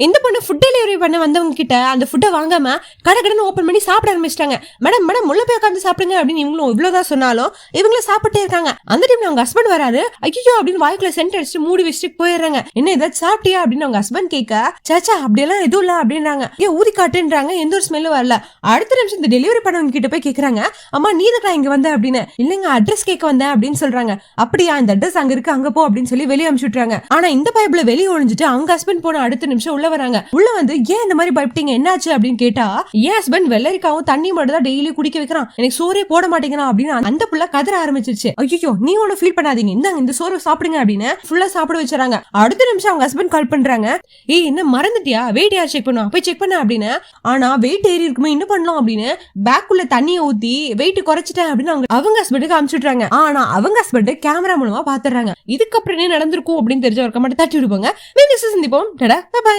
இந்த பொண்ணு food delivery பண்ண வந்தவங்க கிட்ட அந்த ஃபுட்டை வாங்காம கடை கடன் ஓப்பன் பண்ணி சாப்பிட ஆரம்பிச்சிட்டாங்க. மேடம் மேடம் உள்ள போய் உட்காந்து சாப்பிடுங்க அப்படின்னு இவங்களும் இவ்வளவுதான் சொன்னாலும் இவங்களும் சாப்பிட்டே இருக்காங்க. அந்த டைம்ல அவங்க ஹஸ்பண்ட் வராரு. ஐயோ அப்படின்னு வாய்க்குள்ள சென்ட் அடிச்சுட்டு மூடி வச்சுட்டு போயிடுறாங்க. என்ன ஏதாவது சாப்பிட்டியா? அப்படின்னு அவங்க ஹஸ்பண்ட் கேட்க சாச்சா அப்படியெல்லாம் எதுவும் இல்ல அப்படின்றாங்க. ஏன் ஊதி காட்டுன்றாங்க. எந்த ஒரு ஸ்மெல்லும் வரல. அடுத்த நிமிஷம் இந்த டெலிவரி பண்ணவங்க கிட்ட போய் கேக்குறாங்க. அம்மா நீ எதுக்குடா இங்க வந்த? அப்படின்னு. இல்லைங்க அட்ரஸ் கேட்க வந்தேன் அப்படின்னு சொல்றாங்க. அப்படியா இந்த அட்ரஸ் அங்க இருக்கு அங்க போ அப்படின்னு சொல்லி வெளியே அனுப்பிச்சு விட்டுறாங்க. ஆனா இந்த பைப்ல வெளியே ஒழிஞ்சிட்டு அவங்க ஹஸ்பண்ட் போன அடுத்த நிமிஷம் உள்ள வராங்க. உள்ள வந்து ஏன் இந்த மாதிரி பயப்பட்டீங்க? என்னாச்சு? அப்படின்னு கேட்டா என் ஹஸ்பண்ட் வெள்ளரிக்காவும் தண்ணி மட்டும் தான் டெய்லி குடிக்க வைக்கிறான். எனக்கு சோறே போட மாட்டேங்கிறான். அப்படின்னு அந்த புள்ள கதற ஆரம்பிச்சிருச்சு. ஐயோ நீ ஒன்னும் ஃபீல் பண்ணாதீங்க. இந்தாங்க இந்த சோறு சாப்பிடுங்க அப்படின்னு ஃபுல்லா சாப்பிட வச்சுறாங்க. அடுத்த நிமிஷம் அவங்க ஹஸ்பண்ட் கால் பண்றாங்க. ஏய் என்ன மறந்துட்டியா? வெயிட் யார் செக் பண்ணுவா போய் செக் பண்ண அப்படின்னு. ஆனா வெயிட் ஏறி இருக்குமே என்ன பண்ணலாம் அப்படின்னு பேக்குள்ள தண்ணியை ஊத்தி வெயிட் குறைச்சிட்டேன் அப்படின்னு அவங்க அவங்க ஹஸ்பண்டுக்கு அனுப்பிச்சுட்றாங்க ஆனா அவங்க ஹஸ்பண்ட் கேமரா மூலமா பாத்துறாங்க. இதுக்கப்புறம் என்ன நடந்திருக்கும் அப்படின்னு தெரிஞ்ச ஒரு கமெண்ட் தட்டி விடுவாங்க. மீண்டும் சந்திப்போம். டடா பாய்